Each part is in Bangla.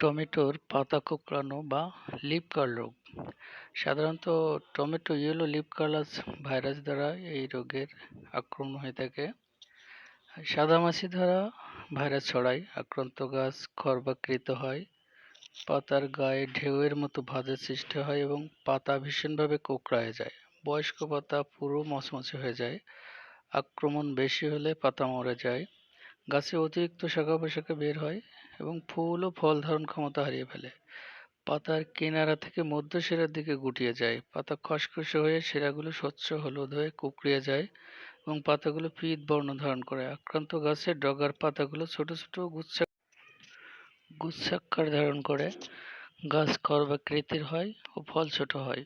টমেটোর পাতা কোঁকড়ানো বা লিফ কার্ল রোগ। সাধারণত tomato yellow leaf curls virus দ্বারা এই রোগের আক্রমণ হয়ে থাকে। সাদামাছি দ্বারা ভাইরাস ছড়ায়, আক্রান্ত গাছ খর্বাকৃত হয়, পাতার গায়ে ঢেউয়ের মতো ভাঁজের সৃষ্টি হয় এবং পাতা ভীষণভাবে কোঁকড়ায় যায়। বয়স্ক পাতা পুরো মচমচে হয়ে যায়, আক্রমণ বেশি হলে পাতা মরে যায়। গাছে অতিরিক্ত শাখা পোশাখা বের হয় এবং ফুল ও ফল ধারণ ক্ষমতা হারিয়ে ফেলে। পাতার কিনারা থেকে মধ্য শিরার দিকে গুটিয়ে যায়। পাতা খসখসে হয়ে শিরাগুলো স্বচ্ছ হলুদ হয়ে কুকড়িয়ে যায় এবং পাতাগুলো পিত বর্ণ ধারণ করে। আক্রান্ত গাছের ডগার পাতাগুলো ছোট ছোট গুচ্ছা গুচ্ছাকার ধারণ করে। গাছ খর্বাকৃতির হয় ও ফল ছোট হয়।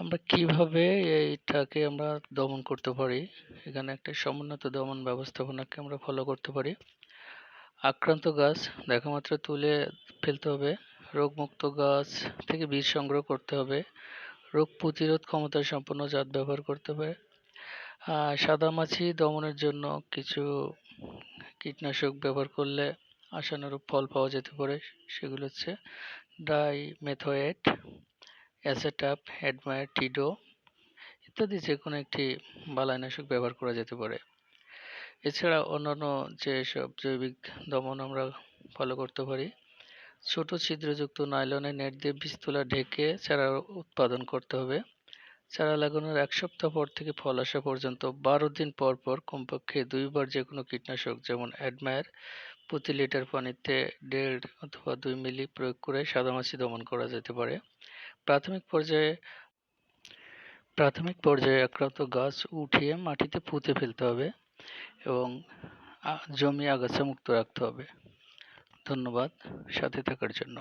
আমরা কীভাবে এইটাকে আমরা দমন করতে পারি? এখানে একটা সমুন্নত দমন ব্যবস্থাপনাকে আমরা ফলো করতে পারি। আক্রান্ত গাছ দেখামাত্র তুলে ফেলতে হবে। রোগমুক্ত গাছ থেকে বীজ সংগ্রহ করতে হবে। রোগ প্রতিরোধ ক্ষমতা সম্পন্ন জাত ব্যবহার করতে হবে। সাদামাছি দমনের জন্য কিছু কীটনাশক ব্যবহার করলে আশানুরূপ ফল পাওয়া যেতে পারে। সেগুলো হচ্ছে ডাই মেথোয়েট অ্যাসেটাপ অ্যাডমায়ার টিডো ইত্যাদি যে কোনো একটি বালাইনাশক ব্যবহার করা যেতে পারে। এছাড়া অন্যান্য যেসব জৈবিক দমন আমরা ফলো করতে পারি, ছোট ছিদ্রযুক্ত নাইলনের নেট দিয়ে বীজ তোলা ঢেকে চারা উৎপাদন করতে হবে। চারা লাগানোর এক সপ্তাহ পর থেকে ফল আসা পর্যন্ত বারো দিন পর পর কমপক্ষে দুইবার যে কোনো কীটনাশক, যেমন অ্যাডমায়ার, প্রতি লিটার পানিতে দেড় অথবা দুই মিলি প্রয়োগ করে সাদামাছি দমন করা যেতে পারে। প্রাথমিক পর্যায়ে প্রাথমিক পর্যায়ে আক্রান্ত গাছ উঠিয়ে মাটিতে পুঁতে ফেলতে হবে। এবং জমি আগাছা মুক্ত রাখতে হবে। ধন্যবাদ। সাথে থাকার জন্য।